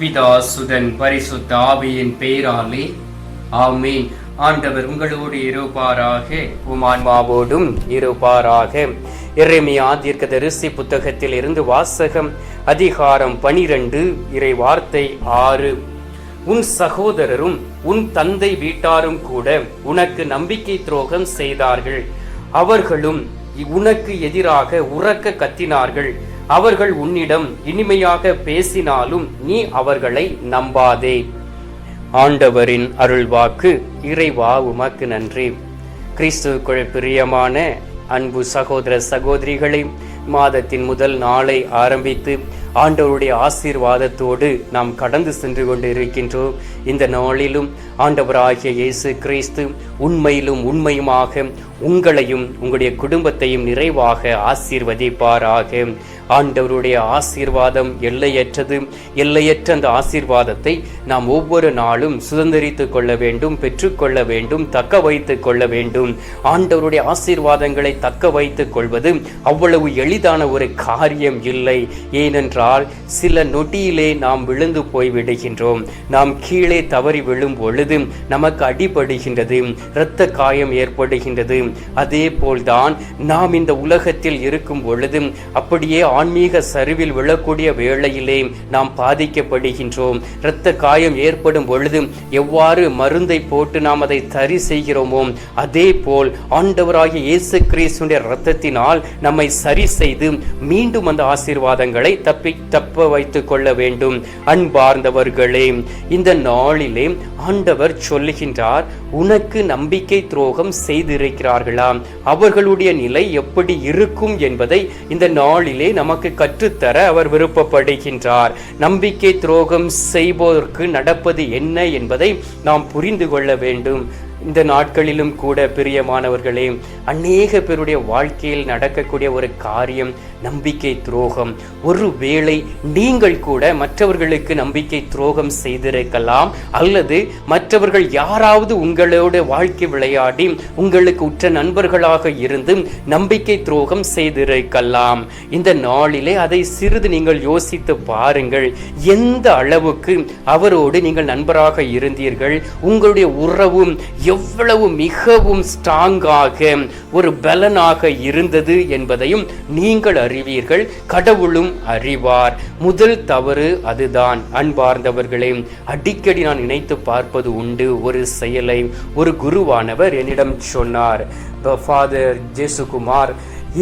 பிதா சுதன் பரிசுத்த ஆவியின் பெயராலே ஆமீன். ஆண்டவர் உங்களோடு இருப்பாராக. உமான்மாவோடும் இருப்பாராக. எரேமியா தீர்க்கதரிசி புத்தகத்தில் இருந்து வாசகம் அதிகாரம் பனிரெண்டு இறை வார்த்தை ஆறு. உன் சகோதரரும் உன் தந்தை வீட்டாரும் கூட உனக்கு நம்பிக்கை துரோகம் செய்தார்கள். அவர்களும் உனக்கு எதிராக உறக்க கத்தினார்கள். அவர்கள் உன்னிடம் இனிமையாக பேசினாலும் நீ அவர்களை நம்பாதே. ஆண்டவரின் அருள்வாக்கு இறைவா உமக்கு நன்றி. கிறிஸ்துக்குள் பிரியமான அன்பு சகோதர சகோதரிகளை மாதத்தின் முதல் நாளை ஆரம்பித்து ஆண்டவருடைய ஆசீர்வாதத்தோடு நாம் கடந்து சென்று கொண்டு இருக்கின்றோம் இந்த நாளிலும் ஆண்டவராகிய இயேசு கிறிஸ்து உண்மையிலும் உண்மையுமாக உங்களையும் உங்களுடைய குடும்பத்தையும் நிறைவாக ஆசீர்வதிப்பாராக. ஆண்டவருடைய ஆசீர்வாதம் எல்லையற்றது. எல்லையற்ற அந்த ஆசீர்வாதத்தை நாம் ஒவ்வொரு நாளும் சுதந்திரித்து கொள்ள வேண்டும் பெற்றுக்கொள்ள வேண்டும் தக்க வைத்து கொள்ள வேண்டும். ஆண்டவருடைய ஆசீர்வாதங்களை தக்க வைத்துக் கொள்வது அவ்வளவு எளிதான ஒரு காரியம் இல்லை. ஏனென்றால் சில நொடியிலே நாம் விழுந்து போய் விடுகின்றோம் நாம் கீழே கீழே தவறி விழும் பொழுது நமக்கு அடிபடுகின்றது இரத்த காயம் ஏற்படுகின்றது. அதே போல்தான் நாம் இந்த உலகத்தில் இருக்கும் பொழுது அப்படியே ஆன்மீக சரிவில் விழக்கூடிய வேளையிலே நாம் பாதிக்கப்படுகின்றோம். இரத்த காயம் ஏற்படும் பொழுது எவ்வாறு மருந்தை போட்டு நாம் அதை சரி செய்கிறோமோ அதே போல் ஆண்டவராகிய இயேசு கிறிஸ்துடைய இரத்தத்தினால் நம்மை சரி செய்து மீண்டும் அந்த ஆசீர்வாதங்களை தப்பி தப்ப வைத்துக் கொள்ள வேண்டும். அன்பார்ந்தவர்களே இந்த நாளிலே ஆண்டவர் சொல்லுகின்றார் உனக்கு நம்பிக்கை துரோகம் செய்திருக்கிறார்களாம். அவர்களுடைய நிலை எப்படி இருக்கும் என்பதை இந்த நாளிலே நமக்கு கற்றுத்தர அவர் விருப்பப்படுகின்றார். நம்பிக்கை துரோகம் செய்வோருக்கு நடப்பது என்ன என்பதை நாம் புரிந்து கொள்ள வேண்டும். இந்த நாட்களிலும் கூட பிரியமானவர்களே அநேக பேருடைய வாழ்க்கையில் நடக்கக்கூடிய ஒரு காரியம் நம்பிக்கை துரோகம். ஒருவேளை நீங்கள் கூட மற்றவர்களுக்கு நம்பிக்கை துரோகம் செய்திருக்கலாம் அல்லது மற்றவர்கள் யாராவது உங்களோட வாழ்க்கை விளையாடி உங்களுக்கு உற்ற நண்பர்களாக இருந்து நம்பிக்கை துரோகம் செய்திருக்கலாம். இந்த நாளிலே அதை சிறிது நீங்கள் யோசித்து பாருங்கள். எந்த அளவுக்கு அவரோடு நீங்கள் நண்பராக இருந்தீர்கள் உங்களுடைய உறவும் எவ்வளவு மிகவும் ஸ்ட்ராங்காக ஒரு பலனாக இருந்தது என்பதையும் நீங்கள் அறிவீர்கள். கடவுளும் அறிவார். முதல் தவறு அதுதான். அன்பார்ந்தவர்களே அடிக்கடி நான் நினைத்து பார்ப்பது உண்டு. ஒரு செயலை ஒரு குருவானவர் என்னிடம் சொன்னார் ஃபாதர் ஜேசுகுமார்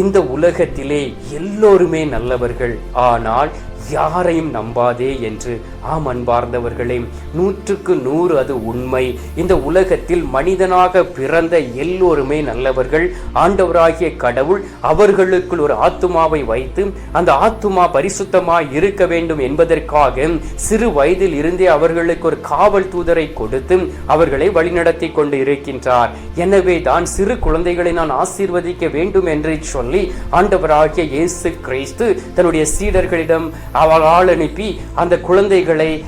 இந்த உலகத்திலே எல்லோருமே நல்லவர்கள். ஆனால் யாரையும் நம்பாதே என்று ஆம் அன்பார்ந்தவர்களே நூற்றுக்கு நூறு அது உண்மை. இந்த உலகத்தில் மனிதனாக பிறந்த எல்லோருமே நல்லவர்கள். ஆண்டவராகிய கடவுள் அவர்களுக்குள் ஒரு ஆத்துமாவை வைத்து அந்த ஆத்துமா பரிசுத்தமாய் இருக்க வேண்டும் என்பதற்காக சிறு வயதில் இருந்தே அவர்களுக்கு ஒரு காவல் தூதரை கொடுத்து அவர்களை வழிநடத்தி கொண்டு இருக்கின்றார். எனவே தான் சிறு குழந்தைகளை நான் ஆசீர்வதிக்க வேண்டும் என்று சொல்லி ஆண்டவராகிய இயேசு கிறிஸ்து தன்னுடைய சீடர்களிடம் அவள் ஆள் அனுப்பி அந்த குழந்தைகள்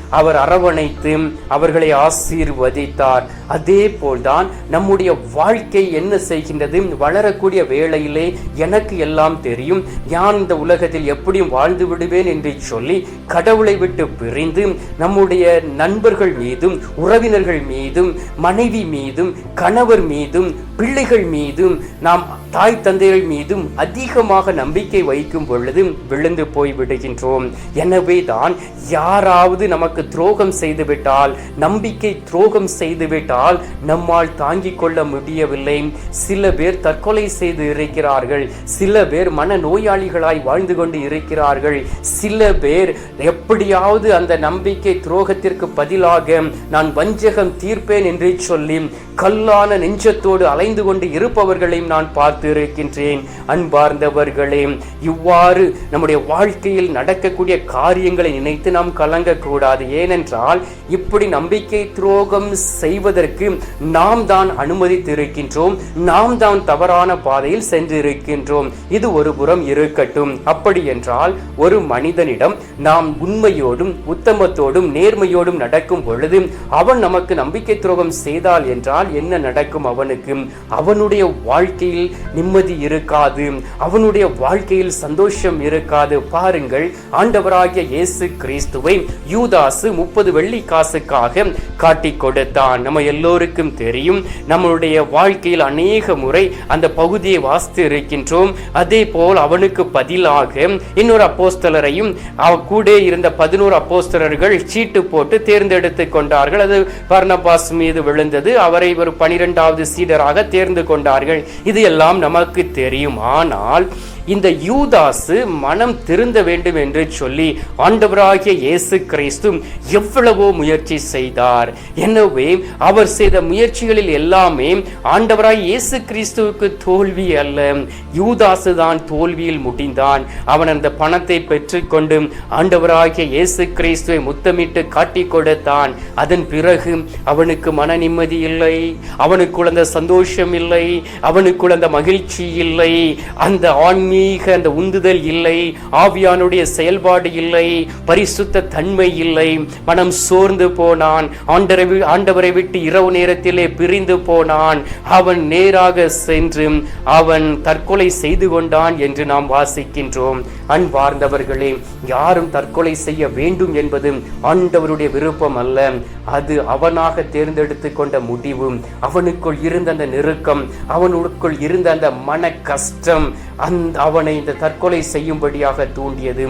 அவர் அரவணைத்து அவர்களை ஆசீர்வதித்தார். அதே போல்தான் நம்முடைய வாழ்க்கை என்ன செய்கின்றது? வளரக்கூடிய வேளையிலே எனக்கு எல்லாம் தெரியும். நான் இந்த உலகத்தில் எப்படியும் வாழ்ந்து விடுவேன் என்று சொல்லி கடவுளை விட்டு பிரிந்து நம்முடைய நண்பர்கள் மீதும் உறவினர்கள் மீதும் மனைவி மீதும் கணவர் மீதும் பிள்ளைகள் மீதும் நாம் தாய் தந்தைகள் மீதும் அதிகமாக நம்பிக்கை வைக்கும் பொழுது விழுந்து போய் விடுகின்றோம். எனவே தான் யாராவது நமக்கு துரோகம் செய்துவிட்டால் நம்பிக்கை துரோகம் செய்துவிட்டால் நம்மால் தாங்கிக் கொள்ள முடியவில்லை. சில பேர் தற்கொலை செய்து இருக்கிறார்கள். சில பேர் மன நோயாளிகளாய் வாழ்ந்து கொண்டு இருக்கிறார்கள். சில பேர் எப்படியாவது அந்த நம்பிக்கை துரோகத்திற்கு பதிலாக நான் வஞ்சகம் தீர்ப்பேன் என்று சொல்லி கல்லான நெஞ்சத்தோடு அலைந்து கொண்டு இருப்பவர்களையும் நான் பார்த்து இருக்கின்றேன் அன்பார்ந்தவர்களே இவ்வாறு நம்முடைய வாழ்க்கையில் நடக்கக்கூடிய காரியங்களை நினைத்து நாம் கலங்கக்கூடாது. ஏனென்றால் இப்படி நம்பிக்கை துரோகம் செய்வதற்கு செல்வதற்கு நாம் தான் அனுமதித்திருக்கின்றோம் நாம் தான் தவறான பாதையில் சென்றிருக்கின்றோம். இது ஒரு புறம் இருக்கட்டும். அப்படி என்றால் ஒரு மனிதனிடம் நாம் உண்மையோடும் உத்தமத்தோடும் நேர்மையோடும் நடக்கும் பொழுது அவன் நமக்கு நம்பிக்கை துரோகம் செய்தால் என்றால் என்ன நடக்கும் அவனுக்கு? அவனுடைய வாழ்க்கையில் நிம்மதி இருக்காது அவனுடைய வாழ்க்கையில் சந்தோஷம் இருக்காது. பாருங்கள் ஆண்டவராகிய இயேசு கிறிஸ்துவை யூதாசு முப்பது வெள்ளி காசுக்காக காட்டி கொடுத்தான். நம்ம எல்லோருக்கும் தெரியும். நம்மளுடைய வாழ்க்கையில் அநேக முறை அந்த பகுதியை வாசித்து இருக்கின்றோம். அதே போல் அவனுக்கு பதிலாக இன்னொரு அப்போஸ்தலரையும் அவ கூட இருந்த பதினோரு அப்போஸ்தலர்கள் சீட்டு போட்டு தேர்ந்தெடுத்து கொண்டார்கள். அது பர்ணபாஸ் மீது விழுந்தது. அவரை ஒரு பனிரெண்டாவது சீடராக தேர்ந்து கொண்டார்கள். இது எல்லாம் நமக்கு தெரியும். ஆனால் இந்த யூதாசு மனம் திருந்த வேண்டும் என்று சொல்லி ஆண்டவராகிய இயேசு கிறிஸ்து எவ்வளவோ முயற்சி செய்தார். எனவே அவர் அவர் செய்த முயற்சிகளில் எல்லாமே ஆண்டவராய் இயேசு கிறிஸ்துவுக்கு தோல்வி அல்ல. யூதாசு தான் தோல்வியில் முடிந்தான். அவன் அந்த பணத்தை பெற்றுக்கொண்டு ஆண்டவராகிய இயேசு கிறிஸ்துவை முத்தமிட்டு காட்டி கொடுத்தான். அதன் பிறகு அவனுக்கு மன நிம்மதி இல்லை. அவனுக்குள் அந்த சந்தோஷம் இல்லை. அவனுக்குள் அந்த மகிழ்ச்சி இல்லை. அந்த ஆன்மீக அந்த உந்துதல் இல்லை. ஆவியானுடைய செயல்பாடு இல்லை. பரிசுத்த தன்மை இல்லை. மனம் சோர்ந்து போனான். ஆண்டரை ஆண்டவரை விட்டு இரவு நேரத்திலே பிரிந்து போனான். அவன் நேராக சென்று அவன் தற்கொலை செய்து கொண்டான் என்று நாம் வாசிக்கின்றோம். அன்பார்ந்தவர்களே யாரும் தற்கொலை செய்ய வேண்டும் என்பது ஆண்டவருடைய விருப்பம் அல்ல. அது அவனாக தேர்ந்தெடுத்து கொண்ட முடிவு. அவனுக்குள் இருந்த அந்த நெருக்கம் அவனுக்குள் இருந்த அந்த மன கஷ்டம் அந்த அவனை இந்த தற்கொலை செய்யும்படியாக தூண்டியது.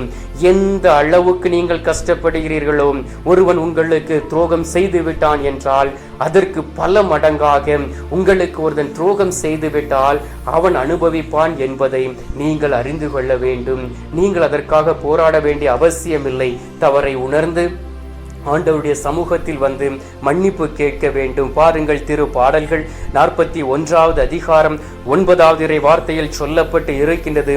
எந்த அளவுக்கு நீங்கள் கஷ்டப்படுகிறீர்களோ ஒருவன் உங்களுக்கு துரோகம் செய்து விட்டான் என்றால் அதற்கு பல மடங்காக உங்களுக்கு ஒருவன் துரோகம் செய்துவிட்டால் அவன் அனுபவிப்பான் என்பதை நீங்கள் அறிந்து கொள்ள வேண்டும். நீங்கள் அதற்காக போராட வேண்டிய அவசியமில்லை. தவறை உணர்ந்து ஆண்டவருடைய சமூகத்தில் வந்து மன்னிப்பு கேட்க வேண்டும். பாருங்கள் திரு பாடல்கள் நாற்பத்தி ஒன்றாவது அதிகாரம் ஒன்பதாவது இறை வார்த்தையில் சொல்லப்பட்டு இருக்கின்றது.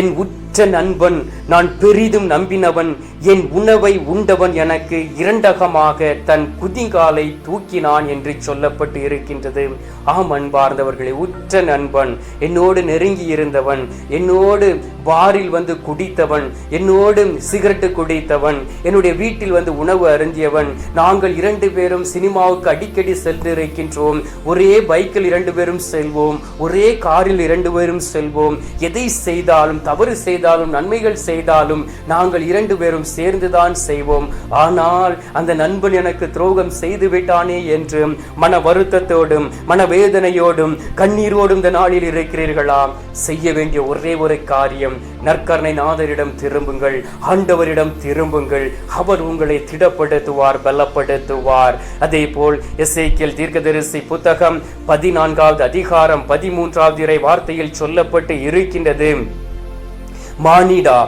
என் உட் உற்ற நண்பன் நான் பெரிதும் நம்பினவன் என் உணவை உண்டவன் எனக்கு இரண்டகமாக தன் குதிங்காலை தூக்கினான் என்று சொல்லப்பட்டு இருக்கின்றது. ஆம் அன்பார்ந்தவர்களே உற்ற நண்பன் என்னோடு நெருங்கி இருந்தவன் என்னோடு பாரில் வந்து குடித்தவன் என்னோடு சிகரெட்டு குடித்தவன் என்னுடைய வீட்டில் வந்து உணவு அருந்தியவன் நாங்கள் இரண்டு பேரும் சினிமாவுக்கு அடிக்கடி சென்றிருக்கின்றோம். ஒரே பைக்கில் இரண்டு பேரும் செல்வோம். ஒரே காரில் இரண்டு பேரும் செல்வோம். எதை செய்தாலும் தவறு செய்த செய்தாலும் நன்மைகள் செய்தாலும் நாங்கள் இரண்டு பேரும் சேர்ந்துதான் செய்வோம். ஆனால் அந்த நண்பன் எனக்கு துரோகம் செய்து விட்டானே என்று மன வருத்தத்தோடும் மன வேதனையோடும் கண்ணீரோடும் இந்த நாளில் இருக்கிறீர்களா? செய்ய வேண்டிய ஒரே ஒரு காரியம் நற்கரணை நாதரிடம் திரும்புங்கள் ஆண்டவரிடம் திரும்புங்கள். அவர் உங்களை திடப்படுத்துவார் பலப்படுத்துவார். அதே போல் எஸ்ஐக்கியல் தீர்க்கதரிசி புத்தகம் பதினான்காவது அதிகாரம் பதிமூன்றாவது இறை வார்த்தையில் சொல்லப்பட்டு இருக்கின்றது. மானிடா.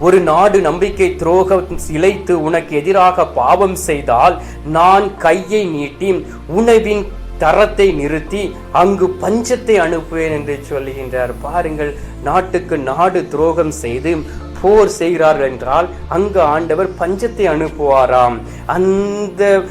ஒரு நாடு நம்பிக்கை துரோகம் இழைத்து உனக்கு எதிராக பாவம் செய்தால் நான் கையை நீட்டி உணவின் தரத்தை நிறுத்தி அங்கு பஞ்சத்தை அனுப்புவேன் என்று சொல்லுகின்றார். பாருங்கள் நாட்டுக்கு நாடு துரோகம் செய்து போர் செய்கிறார்கள் என்றால் அங்கு ஆண்டவர் பஞ்சத்தை அனுப்புவாராம். அந்த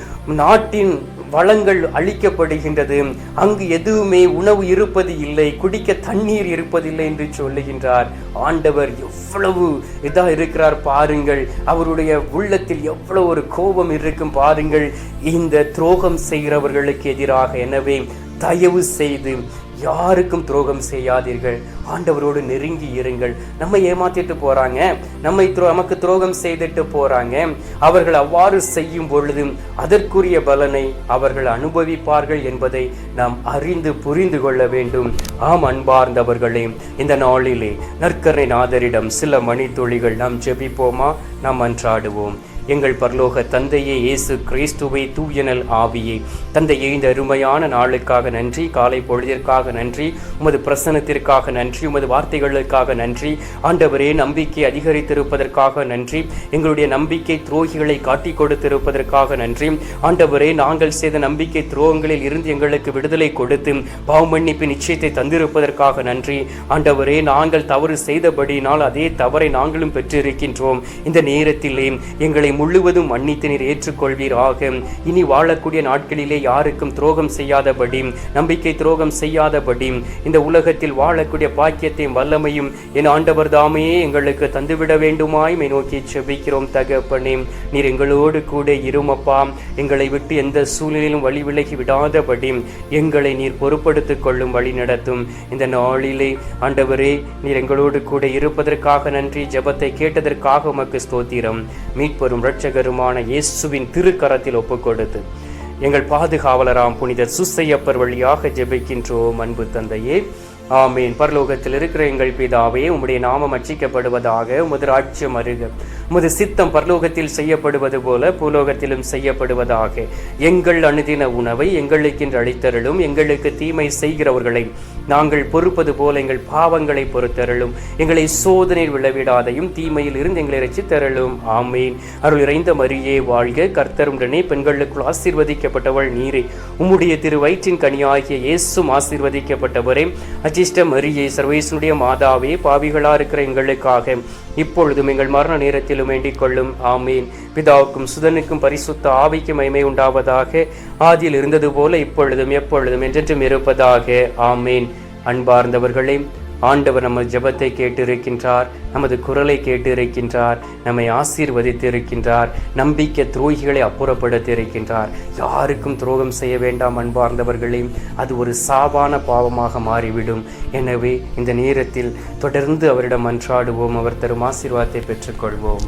நாட்டின் வளங்கள் அழிக்கப்படுகின்றது. அங்கு எதுவுமே உணவு இருப்பது இல்லை குடிக்க தண்ணீர் இருப்பதில்லை என்று சொல்லுகின்றார். ஆண்டவர் எவ்வளவு இதாக இருக்கிறார் பாருங்கள். அவருடைய உள்ளத்தில் எவ்வளவு ஒரு கோபம் இருக்கும் பாருங்கள். இந்த துரோகம் செய்கிறவர்களுக்கு எதிராக. எனவே தயவு செய்து யாருக்கும் துரோகம் செய்யாதீர்கள். ஆண்டவரோடு நெருங்கி இருங்கள். நம்ம ஏமாத்திட்டு போறாங்க. நம்மை துரோ- நமக்கு துரோகம் செய்துட்டு போறாங்க. அவர்கள் அவ்வாறு செய்யும் பொழுது அதற்குரிய பலனை அவர்கள் அனுபவிப்பார்கள் என்பதை நாம் அறிந்து புரிந்து கொள்ள வேண்டும். ஆம் அன்பார்ந்தவர்களே இந்த நாளிலே நற்கரை நாதரிடம் சில மணித்துளிகள் நாம் ஜெபிப்போமா? நாம் அன்றாடுவோம். எங்கள் பரலோக தந்தையே இயேசு கிறிஸ்துவை தூயனல் ஆவியே. தந்தையே இந்த அருமையான நாளுக்காக நன்றி காலை பொழுதிற்காக நன்றி உமது பிரசனத்திற்காக நன்றி உமது வார்த்தைகளுக்காக நன்றி ஆண்டவரே நம்பிக்கை அதிகரித்திருப்பதற்காக நன்றி எங்களுடைய நம்பிக்கை துரோகிகளை காட்டி கொடுத்திருப்பதற்காக நன்றி. ஆண்டவரே நாங்கள் செய்த நம்பிக்கை துரோகங்களில் இருந்து எங்களுக்கு விடுதலை கொடுத்து பாவமன்னிப்பு நிச்சயத்தை தந்திருப்பதற்காக நன்றி. ஆண்டவரே நாங்கள் தவறு செய்தபடியினால் அதே தவறை நாங்களும் பெற்றிருக்கின்றோம். இந்த நேரத்திலே எங்களை முழுவதும் மன்னித்து நீர் ஏற்றுக்கொள்வீராக. இனி வாழக்கூடிய நாட்களிலே யாருக்கும் துரோகம் செய்யாதபடி நம்பிக்கை துரோகம் செய்யாதபடி இந்த உலகத்தில் வாழக்கூடிய பாக்கியத்தையும் வல்லமையும் என் ஆண்டவர் தாமே எங்களுக்கு தந்துவிட வேண்டுமாய் மை நோக்கி செபிக்கிறோம் தகப்பனே. நீர் எங்களோடு கூட இருமப்பா. எங்களை விட்டு எந்த சூழ்நிலையிலும் வழி விலகி விடாதபடி எங்களை நீர் பொறுப்படுத்திக் கொள்ளும் வழி நடத்தும். இந்த நாளிலே ஆண்டவரே நீர் எங்களோடு கூட இருப்பதற்காக நன்றி ஜெபத்தை கேட்டதற்காக உமக்கு ஸ்தோத்திரம். மீட்பெரும் இரட்சகருமான இயேசுவின் திருக்கரத்தில் ஒப்புக்கொடுத்து எங்கள் பாதுகாவலராம் புனித சுசையப்பர் வழியாக ஜெபிக்கின்றோம் அன்பு தந்தையே. ஆமீன். பரலோகத்தில் இருக்கிற எங்கள் பிதாவே உம்முடைய நாமம் அச்சிக்கப்படுவதாக உமது ராட்சியம் அருக உமது சித்தம் பரலோகத்தில் செய்யப்படுவது போல பூலோகத்திலும் செய்யப்படுவதாக எங்கள் அணுதின உணவை எங்களுக்கென்று அளித்தருளும் எங்களுக்கு தீமை செய்கிறவர்களை நாங்கள் பொறுப்பது போல எங்கள் பாவங்களை பொறுத்தருளும். எங்களை சோதனையில் விளவிடாதையும் தீமையில் இருந்து எங்களை ரசித்தருளும் ஆமீன். அருள் இறைந்த மரியே வாழ்க. கர்த்தருடனே பெண்களுக்குள் ஆசீர்வதிக்கப்பட்டவள் நீரே. உம்முடைய திரு வயிற்றின் கனியாகிய இயேசும் ஆசீர்வதிக்கப்பட்டவரே. அஜிஷ்ட மரியே சர்வேசனுடைய மாதாவே பாவிகளா இருக்கிற எங்களுக்காக இப்பொழுதும் எங்கள் மரண நேரத்திலும் வேண்டிக் கொள்ளும். ஆமீன். பிதாவுக்கும் சுதனுக்கும் பரிசுத்த ஆவிக்கும் மகிமை உண்டாவதாக ஆதியில் இருந்தது போல இப்பொழுதும் எப்பொழுதும் என்றென்றும் இருப்பதாக. ஆமீன். அன்பார்ந்தவர்களே ஆண்டவர் நம்ம ஜெபத்தை கேட்டு இருக்கின்றார் நமது குரலை கேட்டு இருக்கின்றார் நம்மை ஆசீர்வதித்து இருக்கின்றார் நம்பிக்கை துரோகிகளை அப்புறப்படுத்தி இருக்கின்றார் யாருக்கும் துரோகம் செய்ய வேண்டாம் அன்பார்ந்தவர்களே. அது ஒரு சாவான பாவமாக மாறிவிடும். எனவே இந்த நேரத்தில் தொடர்ந்து அவரிடம் அன்றாடுவோம் அவர் தரும் ஆசீர்வாதத்தை பெற்றுக்கொள்வோம்.